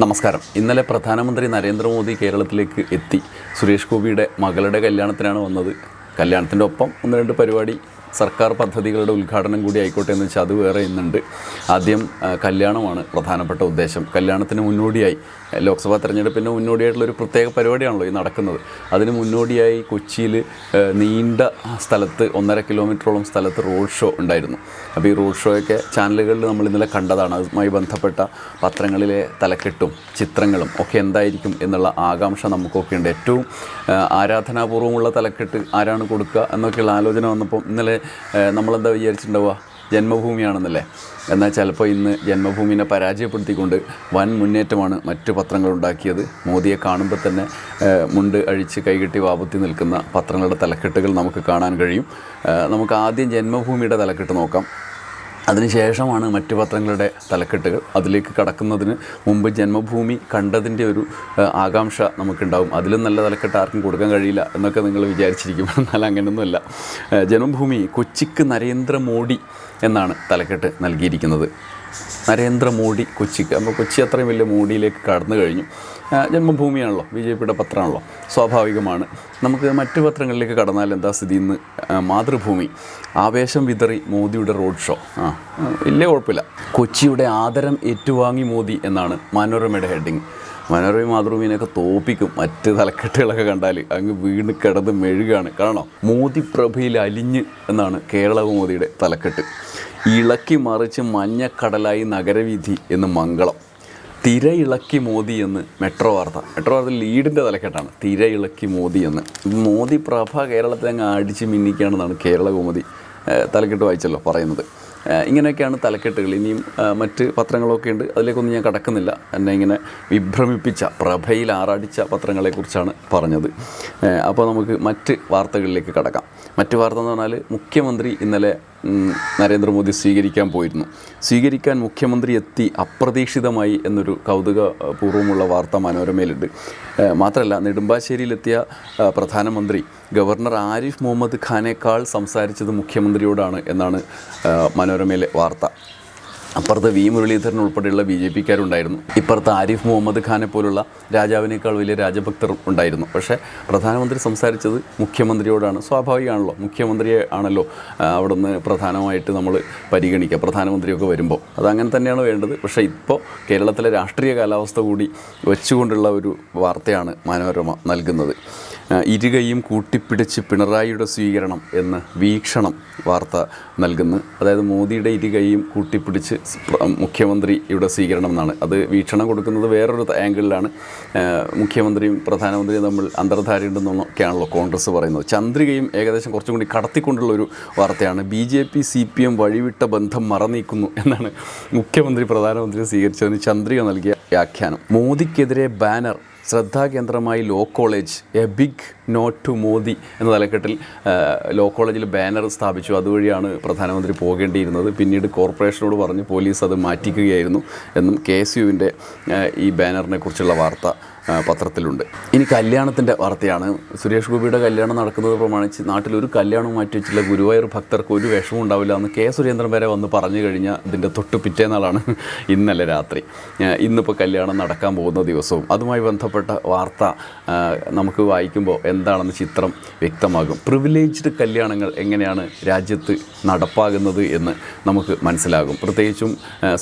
നമസ്കാരം. ഇന്നലെ പ്രധാനമന്ത്രി നരേന്ദ്രമോദി കേരളത്തിലേക്ക് എത്തി. സുരേഷ് ഗോപിയുടെ മകളുടെ കല്യാണത്തിനാണ് വന്നത്. കല്യാണത്തിന്റെ ഒപ്പം ഒന്ന് രണ്ട് പരിപാടി സർക്കാർ പദ്ധതികളുടെ ഉദ്ഘാടനം കൂടി ആയിക്കോട്ടെ എന്ന് വെച്ചാൽ അത് വേറെ ഇന്നുണ്ട്. ആദ്യം കല്യാണമാണ് പ്രധാനപ്പെട്ട ഉദ്ദേശം. കല്യാണത്തിന് മുന്നോടിയായി ലോക്സഭാ തെരഞ്ഞെടുപ്പിന് മുന്നോടിയായിട്ടുള്ള ഒരു പ്രത്യേക പരിപാടിയാണല്ലോ ഈ നടക്കുന്നത്. അതിന് മുന്നോടിയായി കൊച്ചിയിൽ നീണ്ട സ്ഥലത്ത് ഒന്നര കിലോമീറ്ററോളം സ്ഥലത്ത് റോഡ് ഷോ ഉണ്ടായിരുന്നു. അപ്പോൾ ഈ റോഡ് ഷോയൊക്കെ ചാനലുകളിൽ നമ്മൾ ഇന്നലെ കണ്ടതാണ്. അതുമായി ബന്ധപ്പെട്ട പത്രങ്ങളിലെ തലക്കെട്ടും ചിത്രങ്ങളും ഒക്കെ എന്തായിരിക്കും എന്നുള്ള ആകാംക്ഷ നമുക്കൊക്കെ ഉണ്ട്. ഏറ്റവും ആരാധനാപൂർവമുള്ള തലക്കെട്ട് ആരാണ് കൊടുക്കുക എന്നൊക്കെയുള്ള ആലോചന വന്നപ്പോൾ ഇന്നലെ നമ്മളെന്താ വിചാരിച്ചിട്ടുണ്ടാവുക? ജന്മഭൂമിയാണെന്നല്ലേ? എന്നാൽ ചിലപ്പോൾ ഇന്ന് ജന്മഭൂമിനെ പരാജയപ്പെടുത്തിക്കൊണ്ട് വൻ മുന്നേറ്റമാണ് മറ്റു പത്രങ്ങൾ ഉണ്ടാക്കിയത്. മോദിയെ കാണുമ്പോൾ തന്നെ മുണ്ട് അഴിച്ച് കൈകെട്ടി വാപത്തി നിൽക്കുന്ന പത്രങ്ങളുടെ തലക്കെട്ടുകൾ നമുക്ക് കാണാൻ കഴിയും. നമുക്ക് ആദ്യം ജന്മഭൂമിയുടെ തലക്കെട്ട് നോക്കാം. അതിനുശേഷമാണ് മറ്റു പത്രങ്ങളുടെ തലക്കെട്ടുകൾ. അതിലേക്ക് കടക്കുന്നതിന് മുമ്പ് ജന്മഭൂമി കണ്ടതിന്റെ ഒരു ആകാംക്ഷ നമുക്കുണ്ടാവും. അതിലും നല്ല തലക്കെട്ട് ആർക്കും കൊടുക്കാൻ കഴിയില്ല എന്നൊക്കെ നിങ്ങൾ വിചാരിച്ചിരിക്കും. എന്നാൽ അങ്ങനെയൊന്നുമല്ല. ജന്മഭൂമി കൊച്ചിക്ക് നരേന്ദ്രമോദി എന്നാണ് തലക്കെട്ട് നൽകിയിരിക്കുന്നത്. നരേന്ദ്രമോദി കൊച്ചിക്ക്. അപ്പോൾ കൊച്ചി അത്രയും വലിയ മോഡിയിലേക്ക് കടന്നു കഴിഞ്ഞു. ജന്മഭൂമിയാണല്ലോ. ബി ജെ പിയുടെ പത്രമാണല്ലോ. സ്വാഭാവികമാണ്. നമുക്ക് മറ്റു പത്രങ്ങളിലേക്ക് കടന്നാൽ എന്താ സ്ഥിതി ഇന്ന്? മാതൃഭൂമി. ആവേശം വിതറി മോദിയുടെ റോഡ് ഷോ. ആ വലിയ കുഴപ്പമില്ല. കൊച്ചിയുടെ ആദരം ഏറ്റുവാങ്ങി മോദി എന്നാണ് മനോരമയുടെ ഹെഡിങ്. മനോരമ മാതൃഭൂമിനെയൊക്കെ തോപ്പിക്കും. മറ്റ് തലക്കെട്ടുകളൊക്കെ കണ്ടാൽ അങ്ങ് വീണ് കിടന്ന് മെഴുകാണ്. കാരണം മോദി പ്രഭയിൽ അലിഞ്ഞ് എന്നാണ് കേരള മോദിയുടെ തലക്കെട്ട്. ഇളക്കി മറിച്ച് മഞ്ഞക്കടലായി നഗരവീഥി എന്ന് മംഗളം. തിര ഇളക്കി മോദി എന്ന് മെട്രോ വാർത്ത. മെട്രോ വാർത്ത ലീഡിന്റെ തലക്കെട്ടാണ്. തിരയിളക്കി മോദി എന്ന്. മോദി പ്രഭ കേരളത്തെ അങ്ങ് അടിച്ച് മിന്നിക്കുകയാണെന്നാണ് കേരള കോമതി തലക്കെട്ട് വായിച്ചല്ലോ പറയുന്നത്. ഇങ്ങനെയൊക്കെയാണ് തലക്കെട്ടുകൾ. ഇനിയും മറ്റ് പത്രങ്ങളൊക്കെ ഉണ്ട്. അതിലേക്കൊന്നും ഞാൻ കടക്കുന്നില്ല. എന്നെ ഇങ്ങനെ വിഭ്രമിപ്പിച്ച പ്രഭയിൽ ആറാടിച്ച പത്രങ്ങളെക്കുറിച്ചാണ് പറഞ്ഞത്. അപ്പോൾ നമുക്ക് മറ്റ് വാർത്തകളിലേക്ക് കടക്കാം. മറ്റ് വാർത്ത എന്ന് പറഞ്ഞാൽ മുഖ്യമന്ത്രി ഇന്നലെ നരേന്ദ്രമോദി സ്വീകരിക്കാൻ പോയിരുന്നു. സ്വീകരിക്കാൻ മുഖ്യമന്ത്രി എത്തി അപ്രതീക്ഷിതമായി എന്നൊരു കൗതുകപൂർവമുള്ള വാർത്ത മനോരമയിലുണ്ട്. മാത്രമല്ല നെടുമ്പാശ്ശേരിയിലെത്തിയ പ്രധാനമന്ത്രി ഗവർണർ ആരിഫ് മുഹമ്മദ് ഖാനേക്കാൾ സംസാരിച്ചത് മുഖ്യമന്ത്രിയോടാണ് എന്നാണ് ഏഹ്, മനോരമയിലെ വാർത്ത. അപ്പുറത്ത് വി. മുരളീധരൻ ഉൾപ്പെടെയുള്ള ബി ജെ പിക്കാരുണ്ടായിരുന്നു. ഇപ്പുറത്ത് ആരിഫ് മുഹമ്മദ് ഖാനെ പോലുള്ള രാജാവിനേക്കാൾ വലിയ രാജഭക്തർ ഉണ്ടായിരുന്നു. പക്ഷേ പ്രധാനമന്ത്രി സംസാരിച്ചത് മുഖ്യമന്ത്രിയോടാണ്. സ്വാഭാവികമാണല്ലോ മുഖ്യമന്ത്രിയെ ആണല്ലോ അവിടുന്ന് പ്രധാനമായിട്ട് നമ്മൾ പരിഗണിക്കുക പ്രധാനമന്ത്രിയൊക്കെ വരുമ്പോൾ. അതങ്ങനെ തന്നെയാണ് വേണ്ടത്. പക്ഷേ ഇപ്പോൾ കേരളത്തിലെ രാഷ്ട്രീയ കാലാവസ്ഥ കൂടി വെച്ചുകൊണ്ടുള്ള ഒരു വാർത്തയാണ് മനോരമ നൽകുന്നത്. ഇരുകൈയും കൂട്ടിപ്പിടിച്ച് പിണറായിയുടെ സ്വീകരണം എന്ന് വീക്ഷണം വാർത്ത നൽകുന്നു. അതായത് മോദിയുടെ ഇരുകയും കൂട്ടിപ്പിടിച്ച് മുഖ്യമന്ത്രിയുടെ സ്വീകരണം എന്നാണ്. അത് വീക്ഷണം കൊടുക്കുന്നത് വേറൊരു ആംഗിളിലാണ്. മുഖ്യമന്ത്രിയും പ്രധാനമന്ത്രിയും തമ്മിൽ അന്തർധാരയുണ്ടെന്നൊക്കെയാണല്ലോ കോൺഗ്രസ് പറയുന്നത്. ചന്ദ്രികയും ഏകദേശം കുറച്ചും കൂടി കടത്തിക്കൊണ്ടുള്ള ഒരു വാർത്തയാണ്. B J P C P M വഴിവിട്ട ബന്ധം മറനീക്കുന്നു എന്നാണ് മുഖ്യമന്ത്രി പ്രധാനമന്ത്രി സ്വീകരിച്ചതിന് ചന്ദ്രിക നൽകിയ വ്യാഖ്യാനം. മോദിക്കെതിരെ banner ശ്രദ്ധാകേന്ദ്രമായി law college a big note to Modi എന്ന തലക്കെട്ടിൽ ലോ കോളേജിൽ ബാനർ സ്ഥാപിച്ചു. അതുവഴിയാണ് പ്രധാനമന്ത്രി പോകേണ്ടിയിരുന്നത്. പിന്നീട് കോർപ്പറേഷനോട് പറഞ്ഞ് പോലീസ് അത് മാറ്റിക്കുകയായിരുന്നു എന്നും കെ എസ് യുവിന്റെ ഈ ബാനറിനെ കുറിച്ചുള്ള വാർത്ത പത്രത്തിലുണ്ട്. ഇനി കല്യാണത്തിന്റെ വാർത്തയാണ്. സുരേഷ് ഗോപിയുടെ കല്യാണം നടക്കുന്നത് പ്രമാണിച്ച് നാട്ടിൽ ഒരു കല്യാണം മാറ്റി വെച്ചില്ല ഗുരുവായൂർ ഭക്തർക്ക് ഒരു വിഷമം ഉണ്ടാവില്ല എന്ന് കെ സുരേന്ദ്രൻ വരെ വന്ന് പറഞ്ഞു കഴിഞ്ഞാൽ ഇതിന്റെ തൊട്ട് പിറ്റേന്നാളാണ് ഇന്നലെ രാത്രി. ഇന്നിപ്പോൾ കല്യാണം നടക്കാൻ പോകുന്ന ദിവസവും. അതുമായി ബന്ധപ്പെട്ട വാർത്ത നമുക്ക് വായിക്കുമ്പോൾ എന്താണെന്ന് ചിത്രം വ്യക്തമാകും. പ്രിവിലേജ്ഡ് കല്യാണങ്ങൾ എങ്ങനെയാണ് രാജ്യത്ത് നടപ്പാകുന്നത് എന്ന് നമുക്ക് മനസ്സിലാകും. പ്രത്യേകിച്ചും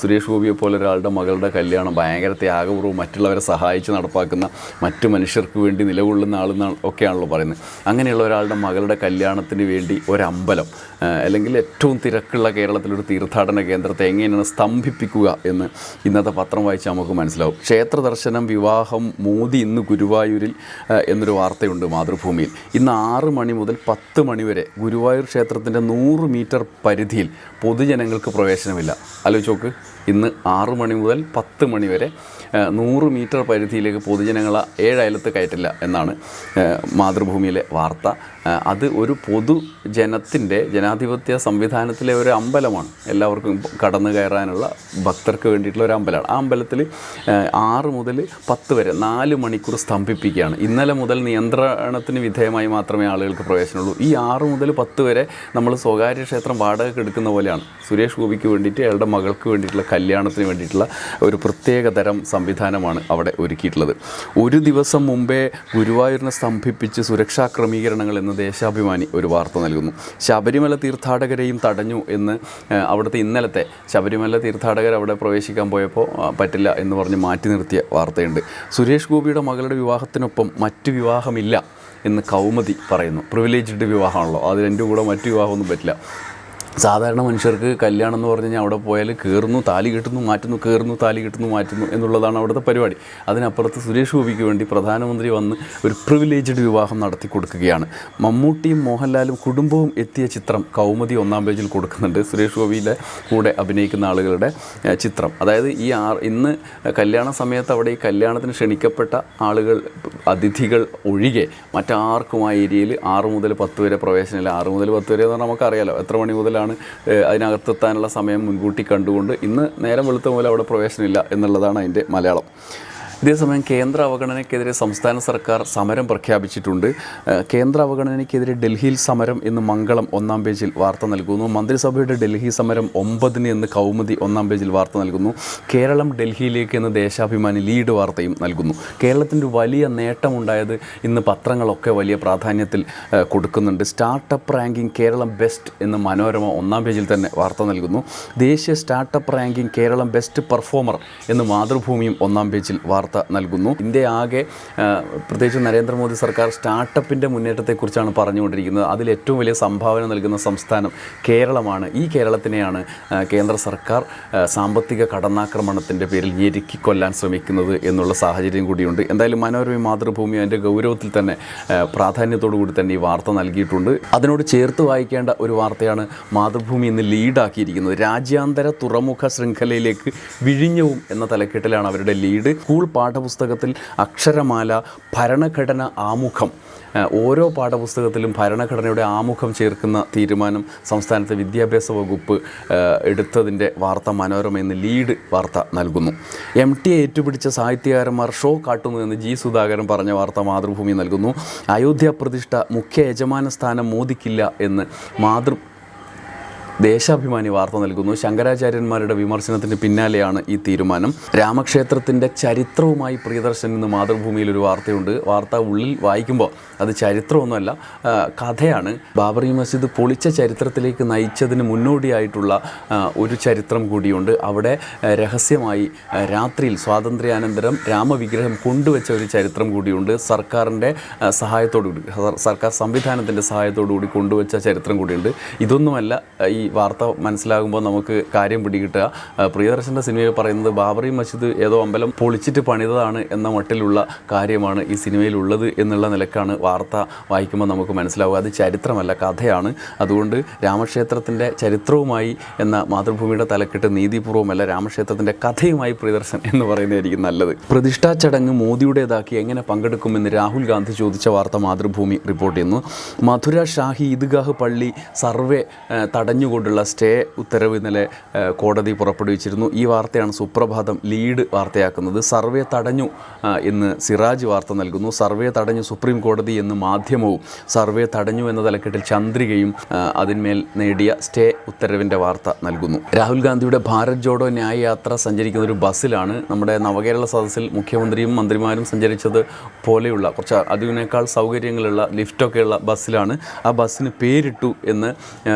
സുരേഷ് ഗോപിയെ പോലെ ഒരാളുടെ മകളുടെ കല്യാണം ഭയങ്കര ത്യാഗപൂർവം മറ്റുള്ളവരെ സഹായിച്ച് നടപ്പാക്കുന്ന മറ്റു മനുഷ്യർക്ക് വേണ്ടി നിലകൊള്ളുന്ന ആളെന്ന ഒക്കെയാണല്ലോ പറയുന്നത്. അങ്ങനെയുള്ള ഒരാളുടെ മകളുടെ കല്യാണത്തിന് വേണ്ടി ഒരമ്പലം അല്ലെങ്കിൽ ഏറ്റവും തിരക്കുള്ള കേരളത്തിലൊരു തീർത്ഥാടന കേന്ദ്രത്തെ എങ്ങനെയാണ് സ്തംഭിപ്പിക്കുക എന്ന് ഇന്നത്തെ പത്രം വായിച്ചാൽ നമുക്ക് മനസ്സിലാവും. ക്ഷേത്ര ദർശനം വിവാഹം മോദി ഇന്ന് ഗുരുവായൂരിൽ എന്നൊരു വാർത്തയുണ്ട് മാതൃഭൂമിയിൽ. ഇന്ന് ആറ് മണി മുതൽ പത്ത് മണി വരെ ഗുരുവായൂർ ക്ഷേത്രത്തിന്റെ നൂറ് മീറ്റർ പരിധിയിൽ പൊതുജനങ്ങൾക്ക് പ്രവേശനമില്ല. ആലോചിച്ച് നോക്ക്. ഇന്ന് ആറ് മണി മുതൽ പത്ത് മണി വരെ നൂറ് മീറ്റർ പരിധിയിലേക്ക് പൊതുജനങ്ങളെ ഏഴയലത്ത് കയറ്റില്ല എന്നാണ് മാതൃഭൂമിയിലെ വാർത്ത. അത് ഒരു പൊതുജനത്തിന്റെ ജനാധിപത്യ സംവിധാനത്തിലെ ഒരു അമ്പലമാണ്. എല്ലാവർക്കും കടന്നു കയറാനുള്ള ഭക്തർക്ക് വേണ്ടിയിട്ടുള്ള ഒരു അമ്പലമാണ്. ആ അമ്പലത്തിൽ ആറ് മുതൽ പത്ത് വരെ നാല് മണിക്കൂർ സ്തംഭിപ്പിക്കുകയാണ്. ഇന്നലെ മുതൽ നിയന്ത്രണത്തിന് വിധേയമായി മാത്രമേ ആളുകൾക്ക് പ്രവേശനമുള്ളൂ. ഈ ആറ് മുതൽ പത്ത് വരെ നമ്മൾ സ്വകാര്യ ക്ഷേത്രം വാടകയ്ക്ക് എടുക്കുന്ന പോലെയാണ്. സുരേഷ് ഗോപിക്ക് വേണ്ടിയിട്ട് അയാളുടെ മകൾക്ക് വേണ്ടിയിട്ടുള്ള കല്യാണത്തിന് വേണ്ടിയിട്ടുള്ള ഒരു പ്രത്യേക തരം സംവിധാനമാണ് അവിടെ ഒരുക്കിയിട്ടുള്ളത്. ഒരു ദിവസം മുമ്പേ ഗുരുവായൂരിനെ സ്തംഭിപ്പിച്ച് സുരക്ഷാ ക്രമീകരണങ്ങൾ എന്ന് ദേശാഭിമാനി ഒരു വാർത്ത നൽകുന്നു. ശബരിമല തീർത്ഥാടകരെയും തടഞ്ഞു എന്ന് അവിടുത്തെ ഇന്നലത്തെ ശബരിമല തീർത്ഥാടകർ അവിടെ പ്രവേശിക്കാൻ പോയപ്പോൾ പറ്റില്ല എന്ന് പറഞ്ഞ് മാറ്റി നിർത്തിയ വാർത്തയുണ്ട്. സുരേഷ് ഗോപിയുടെ മകളുടെ വിവാഹത്തിനൊപ്പം മറ്റു വിവാഹമില്ല എന്ന് കൗമുദി പറയുന്നു. പ്രിവിലേജ്ഡ് വിവാഹമാണല്ലോ. അതിൽ എന്റെ കൂടെ മറ്റു വിവാഹമൊന്നും പറ്റില്ല. സാധാരണ മനുഷ്യർക്ക് കല്യാണം എന്ന് പറഞ്ഞു കഴിഞ്ഞാൽ അവിടെ പോയാൽ കയറുന്നു താലി കെട്ടുന്നു മാറ്റുന്നു കയറുന്നു താലി കെട്ടുന്നു മാറ്റുന്നു എന്നുള്ളതാണ് അവിടുത്തെ പരിപാടി. അതിനപ്പുറത്ത് സുരേഷ് ഗോപിക്ക് വേണ്ടി പ്രധാനമന്ത്രി വന്ന് ഒരു പ്രിവിലേജ്ഡ് വിവാഹം നടത്തി കൊടുക്കുകയാണ്. മമ്മൂട്ടിയും മോഹൻലാലും കുടുംബവും എത്തിയ ചിത്രം കൗമുദി ഒന്നാം പേജിൽ കൊടുക്കുന്നുണ്ട്. സുരേഷ് ഗോപിയിലെ കൂടെ അഭിനയിക്കുന്ന ആളുകളുടെ ചിത്രം. അതായത് ഈ ഇന്ന് കല്യാണ സമയത്ത് അവിടെ ഈ കല്യാണത്തിന് ക്ഷണിക്കപ്പെട്ട ആളുകൾ അതിഥികൾ ഒഴികെ മറ്റാർക്കും ആ ഏരിയയിൽ ആറ് മുതൽ പത്ത് വരെ പ്രവേശനമില്ല ആറ് മുതൽ പത്ത് വരെ എന്ന് പറഞ്ഞാൽ നമുക്കറിയാലോ എത്ര മണി മുതലാണ് അതിനകത്തെത്താനുള്ള സമയം മുൻകൂട്ടി കണ്ടുകൊണ്ട് ഇന്ന് നേരം വെളുത്ത മുതൽ അവിടെ പ്രവേശനമില്ല എന്നുള്ളതാണ് അതിന്റെ മലയാളം. ഇതേസമയം കേന്ദ്ര അവഗണനയ്ക്കെതിരെ സംസ്ഥാന സർക്കാർ സമരം പ്രഖ്യാപിച്ചിട്ടുണ്ട്. കേന്ദ്ര അവഗണനയ്ക്കെതിരെ ഡൽഹിയിൽ സമരം ഇന്ന് മംഗളം ഒന്നാം പേജിൽ വാർത്ത നൽകുന്നു. മന്ത്രിസഭയുടെ ഡൽഹി സമരം ഒമ്പതിന് എന്ന് കൗമുദി ഒന്നാം പേജിൽ വാർത്ത നൽകുന്നു. കേരളം ഡൽഹിയിലേക്ക് എന്ന് ദേശാഭിമാനി ലീഡ് വാർത്തയും നൽകുന്നു. കേരളത്തിന്റെ വലിയ നേട്ടമുണ്ടായത് ഇന്ന് പത്രങ്ങളൊക്കെ വലിയ പ്രാധാന്യത്തിൽ കൊടുക്കുന്നുണ്ട്. സ്റ്റാർട്ടപ്പ് റാങ്കിംഗ് കേരളം ബെസ്റ്റ് എന്ന് മനോരമ ഒന്നാം പേജിൽ തന്നെ വാർത്ത നൽകുന്നു. ദേശീയ startup ranking Keralam best performer എന്ന് മാതൃഭൂമിയും ഒന്നാം പേജിൽ വാർത്ത നൽകുന്നു. ഇന്ത്യ ആകെ പ്രത്യേകിച്ച് നരേന്ദ്രമോദി സർക്കാർ സ്റ്റാർട്ടപ്പിന്റെ മുന്നേറ്റത്തെക്കുറിച്ചാണ് പറഞ്ഞുകൊണ്ടിരിക്കുന്നത്. അതിൽ ഏറ്റവും വലിയ സംഭാവന നൽകുന്ന സംസ്ഥാനം കേരളമാണ്. ഈ കേരളത്തിനെയാണ് കേന്ദ്ര സർക്കാർ സാമ്പത്തിക കടന്നാക്രമണത്തിന്റെ പേരിൽ ഞെരുക്കി കൊല്ലാൻ ശ്രമിക്കുന്നത് എന്നുള്ള സാഹചര്യം കൂടിയുണ്ട്. എന്തായാലും മനോരമ മാതൃഭൂമി അതിന്റെ ഗൗരവത്തിൽ തന്നെ പ്രാധാന്യത്തോടു കൂടി തന്നെ ഈ വാർത്ത നൽകിയിട്ടുണ്ട്. അതിനോട് ചേർത്ത് വായിക്കേണ്ട ഒരു വാർത്തയാണ് മാതൃഭൂമി ഇന്ന് ലീഡാക്കിയിരിക്കുന്നത്. രാജ്യാന്തര തുറമുഖ ശൃംഖലയിലേക്ക് വിഴിഞ്ഞവും എന്ന തലക്കെട്ടിലാണ് അവരുടെ ലീഡ്. സ്കൂൾ പാഠപുസ്തകത്തിൽ അക്ഷരമാല ഭരണഘടന ആമുഖം. ഓരോ പാഠപുസ്തകത്തിലും ഭരണഘടനയുടെ ആമുഖം ചേർക്കുന്ന തീരുമാനം സംസ്ഥാനത്തെ വിദ്യാഭ്യാസ വകുപ്പ് എടുത്തതിന്റെ വാർത്ത മനോരമ എന്ന് ലീഡ് വാർത്ത നൽകുന്നു. എം ടി ഏറ്റുപിടിച്ച സാഹിത്യകാരന്മാർ ഷോ കാട്ടുന്നു എന്ന് ജി സുധാകരൻ പറഞ്ഞ വാർത്ത മാതൃഭൂമി നൽകുന്നു. അയോധ്യ പ്രതിഷ്ഠ മുഖ്യ യജമാന സ്ഥാനം മോദിക്കില്ല എന്ന് മാതൃ ദേശാഭിമാനി വാർത്ത നൽകുന്നു. ശങ്കരാചാര്യന്മാരുടെ വിമർശനത്തിന് പിന്നാലെയാണ് ഈ തീരുമാനം. രാമക്ഷേത്രത്തിന്റെ ചരിത്രവുമായി പ്രിയദർശൻ എന്ന് മാതൃഭൂമിയിൽ ഒരു വാർത്തയുണ്ട്. വാർത്ത ഉള്ളിൽ വായിക്കുമ്പോൾ അത് ചരിത്രമൊന്നുമല്ല കഥയാണ്. ബാബറി മസ്ജിദ് പൊളിച്ച ചരിത്രത്തിലേക്ക് നയിച്ചതിന് മുന്നോടിയായിട്ടുള്ള ഒരു ചരിത്രം കൂടിയുണ്ട്. അവിടെ രഹസ്യമായി രാത്രിയിൽ സ്വാതന്ത്ര്യാനന്തരം രാമവിഗ്രഹം കൊണ്ടുവച്ച ഒരു ചരിത്രം കൂടിയുണ്ട്. സർക്കാരിന്റെ സർക്കാർ സംവിധാനത്തിന്റെ സഹായത്തോടുകൂടി കൊണ്ടുവച്ച ചരിത്രം കൂടിയുണ്ട്. ഇതൊന്നുമല്ല ഈ വാർത്ത മനസ്സിലാകുമ്പോൾ നമുക്ക് കാര്യം പിടികിട്ടുക. പ്രിയദർശന്റെ സിനിമയിൽ പറയുന്നത് ബാബറി മസ്ജിദ് ഏതോ അമ്പലം പൊളിച്ചിട്ട് പണിതതാണ് എന്ന മട്ടിലുള്ള കാര്യമാണ് ഈ സിനിമയിൽ ഉള്ളത് എന്നുള്ള നിലക്കാണ് വാർത്ത വായിക്കുമ്പോൾ നമുക്ക് മനസ്സിലാവുക. അത് ചരിത്രമല്ല കഥയാണ്. അതുകൊണ്ട് രാമക്ഷേത്രത്തിന്റെ ചരിത്രവുമായി എന്ന മാതൃഭൂമിയുടെ തലക്കെട്ട് നീതിപൂർവമല്ല രാമക്ഷേത്രത്തിന്റെ കഥയുമായി പ്രിയദർശൻ എന്ന് പറയുന്നതായിരിക്കും നല്ലത്. പ്രതിഷ്ഠാ ചടങ്ങ് മോദിയുടേതാക്കി എങ്ങനെ പങ്കെടുക്കുമെന്ന് രാഹുൽ ഗാന്ധി ചോദിച്ച വാർത്ത മാതൃഭൂമി റിപ്പോർട്ട് ചെയ്യുന്നു. മധുര ഷാഹി ഈദ്ഗാഹ് പള്ളി സർവേ ആ, തടഞ്ഞുകൊണ്ടുള്ള സ്റ്റേ ഉത്തരവ് ഇന്നലെ കോടതി പുറപ്പെടുവിച്ചിരുന്നു. ഈ വാർത്തയാണ് സുപ്രഭാതം ലീഡ് വാർത്തയാക്കുന്നത്. സർവേ തടഞ്ഞു എന്ന് സിറാജ് വാർത്ത നൽകുന്നു. സർവേ തടഞ്ഞു സുപ്രീം കോടതി എന്ന് മാധ്യമവും സർവേ തടഞ്ഞു എന്ന തലക്കെട്ടിൽ ചന്ദ്രികയും അതിന്മേൽ നേടിയ സ്റ്റേ ഉത്തരവിന്റെ വാർത്ത നൽകുന്നു. രാഹുൽ ഗാന്ധിയുടെ ഭാരത് ജോഡോ ന്യായ യാത്ര സഞ്ചരിക്കുന്ന ഒരു ബസ്സിലാണ് നമ്മുടെ നവകേരള സദസ്സിൽ മുഖ്യമന്ത്രിയും മന്ത്രിമാരും സഞ്ചരിച്ചത് പോലെയുള്ള കുറച്ച് അതിനേക്കാൾ സൗകര്യങ്ങളുള്ള ലിഫ്റ്റൊക്കെയുള്ള ബസ്സിലാണ്. ആ ബസ്സിന് പേരിട്ടു എന്ന് ആ,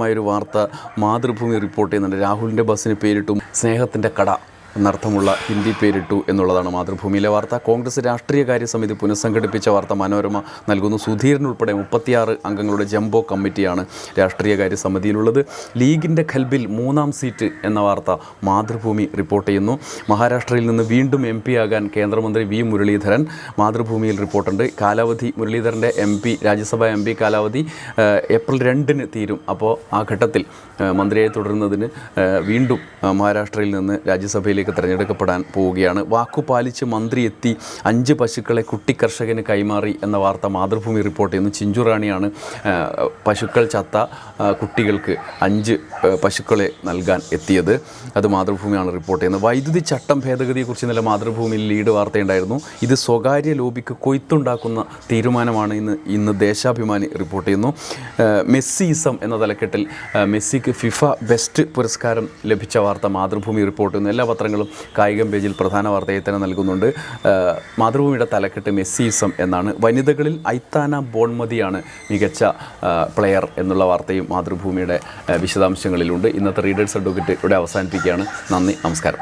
വിസ്മയകരമായൊരു വാർത്ത മാതൃഭൂമി റിപ്പോർട്ട് ചെയ്യുന്നുണ്ട്. രാഹുലിന്റെ ബസ്സിന് പേരിട്ടും സ്നേഹത്തിന്റെ കട എന്നർത്ഥമുള്ള ഹിന്ദി പേരിട്ടു എന്നുള്ളതാണ് മാതൃഭൂമിയിലെ വാർത്ത. കോൺഗ്രസ് രാഷ്ട്രീയകാര്യ സമിതി പുനഃസംഘടിപ്പിച്ച വാർത്ത മനോരമ നൽകുന്നു. സുധീരൻ ഉൾപ്പെടെ മുപ്പത്തിയാറ് അംഗങ്ങളുടെ ജംബോ കമ്മിറ്റിയാണ് രാഷ്ട്രീയകാര്യ സമിതിയിലുള്ളത് ലീഗിന്റെ ഖൽബിൽ മൂന്നാം സീറ്റ് എന്ന വാർത്ത മാതൃഭൂമി റിപ്പോർട്ട് ചെയ്യുന്നു. മഹാരാഷ്ട്രയിൽ നിന്ന് വീണ്ടും എം പി ആകാൻ കേന്ദ്രമന്ത്രി വി മുരളീധരൻ മാതൃഭൂമിയിൽ റിപ്പോർട്ടുണ്ട്. കാലാവധി മുരളീധരന്റെ M P Rajya Sabha M P കാലാവധി ഏപ്രിൽ രണ്ടിന് തീരും. അപ്പോൾ ആ ഘട്ടത്തിൽ മന്ത്രിയായി തുടരുന്നതിന് വീണ്ടും മഹാരാഷ്ട്രയിൽ നിന്ന് രാജ്യസഭയിലേക്ക് തിരഞ്ഞെടുക്കപ്പെടാൻ പോവുകയാണ്. വാക്കു പാലിച്ച് മന്ത്രി എത്തി അഞ്ച് പശുക്കളെ കുട്ടി കർഷകന് കൈമാറി എന്ന വാർത്ത മാതൃഭൂമി റിപ്പോർട്ട് ചെയ്യുന്നു. ചിഞ്ചുറാണിയാണ് പശുക്കൾ ചത്ത കുട്ടികൾക്ക് അഞ്ച് പശുക്കളെ നൽകാൻ എത്തിയത്. അത് മാതൃഭൂമിയാണ് റിപ്പോർട്ട് ചെയ്യുന്നത്. വൈദ്യുതി ചട്ടം ഭേദഗതിയെക്കുറിച്ച് ഇന്നലെ മാതൃഭൂമിയിൽ ലീഡ് വാർത്തയുണ്ടായിരുന്നു. ഇത് സ്വകാര്യ ലോബിക്ക് കൊയ്ത്തുണ്ടാക്കുന്ന തീരുമാനമാണ് ഇന്ന് ഇന്ന് ദേശാഭിമാനി റിപ്പോർട്ട് ചെയ്യുന്നു. മെസ്സിസം എന്ന തലക്കെട്ടിൽ മെസ്സിക്ക് ഫിഫ ബെസ്റ്റ് പുരസ്കാരം ലഭിച്ച വാർത്ത മാതൃഭൂമി റിപ്പോർട്ട് ചെയ്യുന്നു. എല്ലാ പത്രങ്ങളും പത്രങ്ങളും കായികം പേജിൽ പ്രധാന വാർത്തയായി തന്നെ നൽകുന്നുണ്ട്. മാതൃഭൂമിയുടെ തലക്കെട്ട് മെസ്സിസം എന്നാണ്. വനിതകളിൽ ഐത്താന ബോൺമതിയാണ് മികച്ച പ്ലെയർ എന്നുള്ള വാർത്തയും മാതൃഭൂമിയുടെ വിശദാംശങ്ങളിലുണ്ട്. ഇന്നത്തെ റീഡേഴ്സ് അഡ്വക്കറ്റ് ഇവിടെ അവസാനിപ്പിക്കുകയാണ്. നന്ദി നമസ്കാരം.